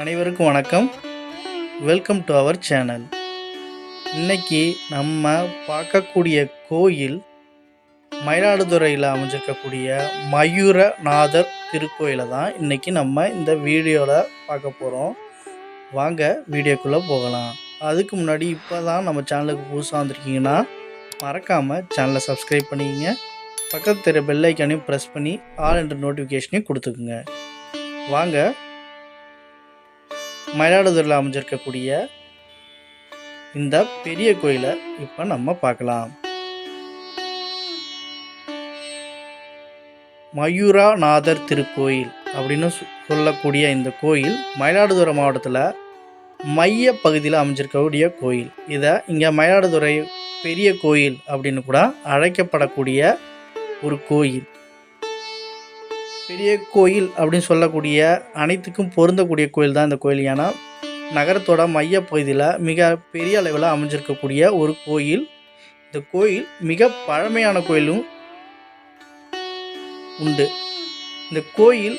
அனைவருக்கும் வணக்கம். Welcome to our channel இன்னைக்கு நம்ம பார்க்கக்கூடிய கோயில் மயிலாடுதுறையில் அமைஞ்சிருக்கக்கூடிய மயூரநாதர் திருக்கோயிலை தான் இன்றைக்கி நம்ம இந்த வீடியோவில் பார்க்க போகிறோம் வாங்க வீடியோக்குள்ளே போகலாம். அதுக்கு முன்னாடி இப்போ தான் நம்ம சேனலுக்கு புதுசாக வந்திருக்கீங்கன்னா மறக்காமல் சேனலை சப்ஸ்கிரைப் பண்ணிக்கங்க. பக்கத்து தெரிய பெல்லைக்கானையும் ப்ரெஸ் பண்ணி ஆல் என்ற நோட்டிஃபிகேஷனையும் கொடுத்துக்குங்க. வாங்க மயிலாடுதுறையில் அமைஞ்சிருக்கக்கூடிய இந்த பெரிய கோயிலை இப்போ நம்ம பார்க்கலாம். மயூராநாதர் திருக்கோயில் அப்படின்னு சொ- சொல்லக்கூடிய இந்த கோயில் மயிலாடுதுறை மாவட்டத்தில் மைய பகுதியில் அமைஞ்சிருக்கக்கூடிய கோயில். இதை இங்கே மயிலாடுதுறை பெரிய கோயில் அப்படின்னு கூட அழைக்கப்படக்கூடிய ஒரு கோயில். பெரிய கோயில் அப்படின்னு சொல்லக்கூடிய அனைத்துக்கும் பொருந்தக்கூடிய கோயில் தான் இந்த கோயில். ஏன்னா நகரத்தோட மைய பகுதியில் மிக பெரிய அளவில் அமைஞ்சிருக்கக்கூடிய ஒரு கோயில். இந்த கோயில் மிக பழமையான கோயிலும் உண்டு. இந்த கோயில்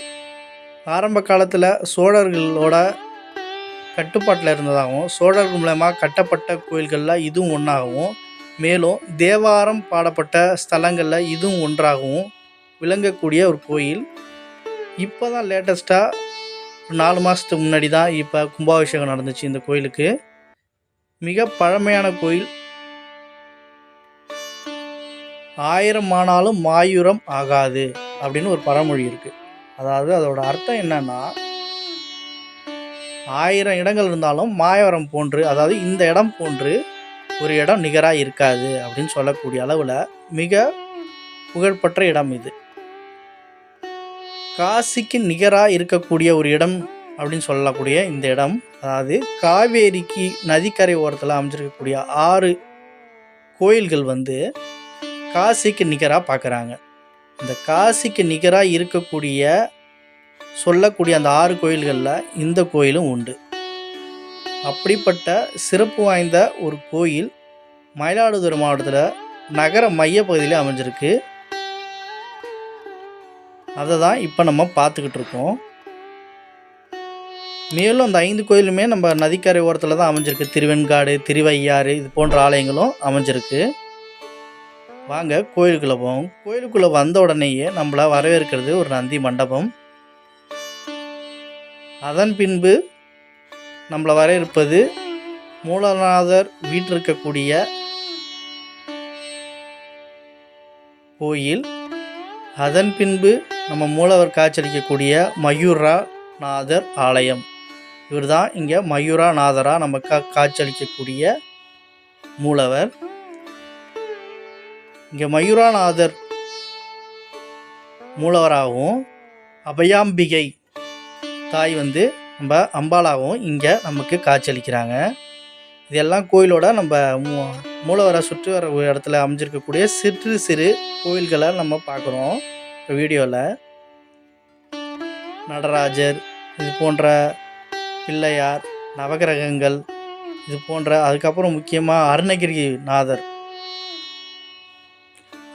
ஆரம்ப காலத்தில் சோழர்களோட கட்டுப்பாட்டில் இருந்ததாகவும் சோழர்கள் மூலமாக கட்டப்பட்ட கோயில்களில் இதுவும் ஒன்றாகவும் மேலும் தேவாரம் பாடப்பட்ட ஸ்தலங்களில் இதுவும் ஒன்றாகவும் விளங்கக்கூடிய ஒரு கோயில். இப்போ தான் லேட்டஸ்ட்டாக நாலு மாதத்துக்கு முன்னாடி தான் இப்போ கும்பாபிஷேகம் நடந்துச்சு இந்த கோயிலுக்கு. மிக பழமையான கோயில். ஆயிரம் ஆனாலும் மாயூரம் ஆகாது அப்படின்னு ஒரு பழமொழி இருக்குது அதாவது அதோட அர்த்தம் என்னன்னா ஆயிரம் இடங்கள் இருந்தாலும் மாயவரம் போன்று அதாவது இந்த இடம் போன்று ஒரு இடம் நிகராக இருக்காது அப்படின்னு சொல்லக்கூடிய அளவில் மிக புகழ்பெற்ற இடம் இது. காசிக்கு நிகராக இருக்கக்கூடிய ஒரு இடம் அப்படின்னு சொல்லக்கூடிய இந்த இடம். அதாவது காவேரிக்கு நதிக்கரை ஓரத்தில் அமைஞ்சிருக்கக்கூடிய ஆறு கோயில்கள் வந்து காசிக்கு நிகராக பார்க்குறாங்க இந்த காசிக்கு நிகராக இருக்கக்கூடிய சொல்லக்கூடிய அந்த ஆறு கோயில்களில் இந்த கோயிலும் உண்டு. அப்படிப்பட்ட சிறப்பு வாய்ந்த ஒரு கோயில் மயிலாடுதுறை மாவட்டத்தில் நகர மையப்பகுதியில் அமைஞ்சிருக்கு. அதை தான் இப்போ நம்ம பார்த்துக்கிட்டு இருக்கோம். மேலும் அந்த ஐந்து கோயிலுமே நம்ம நதிக்கரை ஓரத்தில் தான் அமைஞ்சிருக்கு. திருவெண்காடு திருவையாறு இது போன்ற ஆலயங்களும் அமைஞ்சிருக்கு. வாங்க கோயிலுக்குள்ளே போவோம். கோயிலுக்குள்ளே வந்த உடனேயே நம்மளை வரவேற்கிறது ஒரு நந்தி மண்டபம். அதன் பின்பு நம்மளை வரவேற்பது மூலநாதர் வீட்டிருக்கக்கூடிய கோயில். அதன் பின்பு நம்ம மூலவர் காட்சியளிக்கக்கூடிய மயூரா நாதர் ஆலயம். இவர் தான் இங்கே மயூராநாதராக நம்ம கா காட்சியளிக்கக்கூடிய மூலவர். இங்கே மயூராநாதர் மூலவராகவும் அபயாம்பிகை தாய் வந்து நம்ம அம்பாளாகவும் இங்கே நமக்கு காட்சியளிக்கிறாங்க. இதெல்லாம் கோயிலோட நம்ம மூ மூலவரை சுற்றி வர இடத்துல அமைஞ்சிருக்கக்கூடிய சிறு சிறு கோயில்களை நம்ம பார்க்குறோம். வீடியோவில் நடராஜர் இது போன்ற பிள்ளையார் நவகிரகங்கள் இது போன்ற அதுக்கப்புறம் முக்கியமாக அருணகிரி நாதர்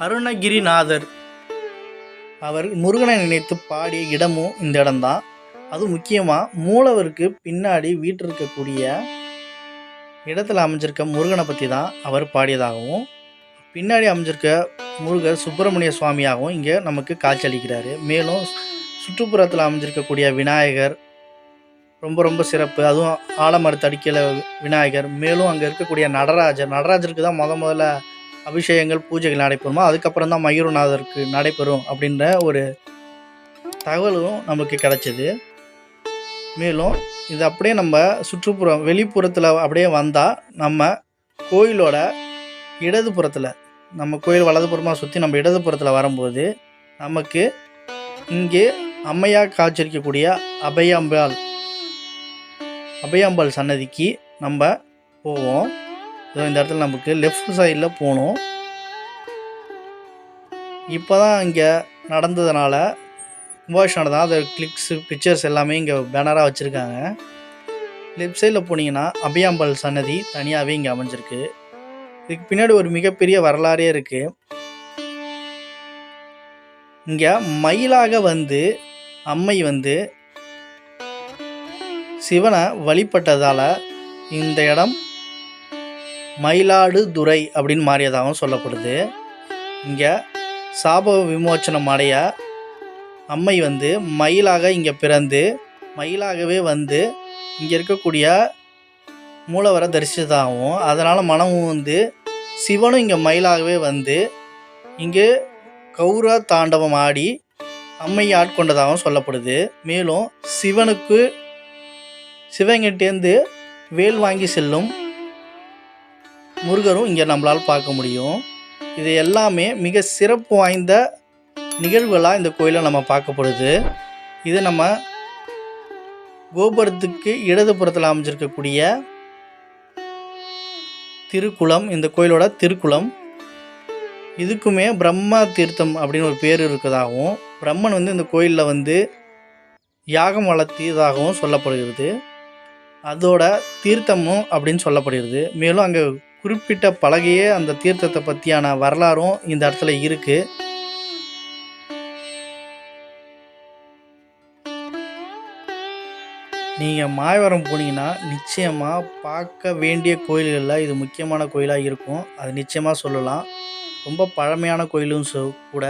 அருணகிரிநாதர் அவர் முருகனை நினைத்து பாடிய இடமும் இந்த இடம்தான். அது முக்கியமாக மூலவருக்கு பின்னாடி வீட்டிருக்கக்கூடிய இடத்துல அமைஞ்சிருக்க முருகனை பற்றி தான் அவர் பாடியதாகவும் பின்னாடி அமைஞ்சிருக்க முருகர் சுப்பிரமணிய சுவாமியாகவும் இங்கே நமக்கு காட்சியளிக்கிறாரு. மேலும் சுற்றுப்புறத்தில் அமைஞ்சிருக்கக்கூடிய விநாயகர் ரொம்ப ரொம்ப சிறப்பு. அதுவும் ஆலமரத்தடிக்கையில் விநாயகர். மேலும் அங்கே இருக்கக்கூடிய நடராஜர். நடராஜருக்கு தான் முத முதல்ல அபிஷேகங்கள் பூஜைகள் நடைபெறுமா? அதுக்கப்புறம் தான் மயூரநாதருக்கு நடைபெறும் அப்படின்ற ஒரு தகவலும் நமக்கு கிடச்சிது. மேலும் இது அப்படியே நம்ம சுற்றுப்புறம் வெளிப்புறத்தில் அப்படியே வந்தால் நம்ம கோயிலோட இடதுபுறத்தில் நம்ம கோயில் வலதுபுறமாக சுற்றி நம்ம இடதுபுறத்தில் வரும்போது நமக்கு இங்கே அம்மையா காட்சியளிக்கக்கூடிய அபயாம்பாள் அபயாம்பாள் சன்னதிக்கு நம்ம போவோம். இதோ இந்த இடத்துல நமக்கு லெஃப்ட் சைடில் போகணும் இப்போ தான் இங்கே நடந்ததுனால கும்பாபிஷேகம் தான். அது கிளிக்ஸு பிக்சர்ஸ் எல்லாமே இங்கே பேனராக வச்சுருக்காங்க. லெஃப்ட் சைடில் போனீங்கன்னா அபியாம்பாள் சன்னதி தனியாகவே இங்கே அமைஞ்சிருக்கு. இதுக்கு பின்னாடி ஒரு மிகப்பெரிய வரலாறே இருக்குது இங்கே மயிலாக வந்து அம்மை வந்து சிவனை வழிபட்டதால் இந்த இடம் மயிலாடுதுறை அப்படின்னு மாறியதாகவும் சொல்லப்படுது. இங்கே சாப விமோச்சனம் அடைய அம்மை வந்து மயிலாக இங்கே பிறந்து மயிலாகவே வந்து இங்கே இருக்கக்கூடிய மூலவரை தரிசித்ததாகவும் அதனால் மனமும் வந்து சிவனும் இங்கே மயிலாகவே வந்து இங்கே கௌர தாண்டவம் ஆடி அம்மையை ஆட்கொண்டதாகவும் சொல்லப்படுது. மேலும் சிவனுக்கு சிவங்கிட்டேருந்து வேல் வாங்கி செல்லும் முருகரும் இங்கே நம்மளால் பார்க்க முடியும். இது எல்லாமே மிக சிறப்பு வாய்ந்த நிகழ்வுகளாக இந்த கோயிலில் நம்ம பார்க்கப்படுது இது நம்ம கோபுரத்துக்கு இடதுபுறத்தில் அமைஞ்சிருக்கக்கூடிய திருக்குளம் இந்த கோயிலோட திருக்குளம். இதுக்குமே பிரம்ம தீர்த்தம் அப்படின்னு ஒரு பேர் இருக்கிறதாகவும் பிரம்மன் வந்து இந்த கோயிலில் வந்து யாகம் வளர்த்தியதாகவும் சொல்லப்படுகிறது. அதோட தீர்த்தமும் அப்படின்னு சொல்லப்படுகிறது. மேலும் அங்கே குறிப்பிட்ட பலகையே அந்த தீர்த்தத்தை பற்றியான வரலாறும் இந்த இடத்துல இருக்குது நீங்கள் மாயவரம் போனீங்கன்னா நிச்சயமாக பார்க்க வேண்டிய கோயில்களில் இது முக்கியமான கோயிலாக இருக்கும். அது நிச்சயமாக சொல்லலாம். ரொம்ப பழமையான கோயிலும் சொ கூட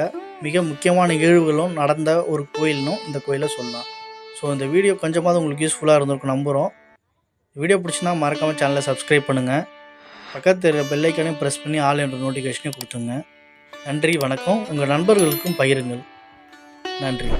மிக முக்கியமான நிகழ்வுகளும் நடந்த ஒரு கோயில்னும் இந்த கோயிலை சொல்லலாம். ஸோ இந்த வீடியோ கொஞ்சமாவது உங்களுக்கு யூஸ்ஃபுல்லாக இருந்திருக்கும் நம்புகிறோம் வீடியோ பிடிச்சினா மறக்காமல் சேனலை சப்ஸ்கிரைப் பண்ணுங்கள் பக்கத்து பெல்லைக்கனையும் ப்ரெஸ் பண்ணி ஆல் என்ற நோட்டிஃபிகேஷனையும் கொடுத்துங்க நன்றி வணக்கம். உங்கள் நண்பர்களுக்கும் பகிருங்கள். நன்றி.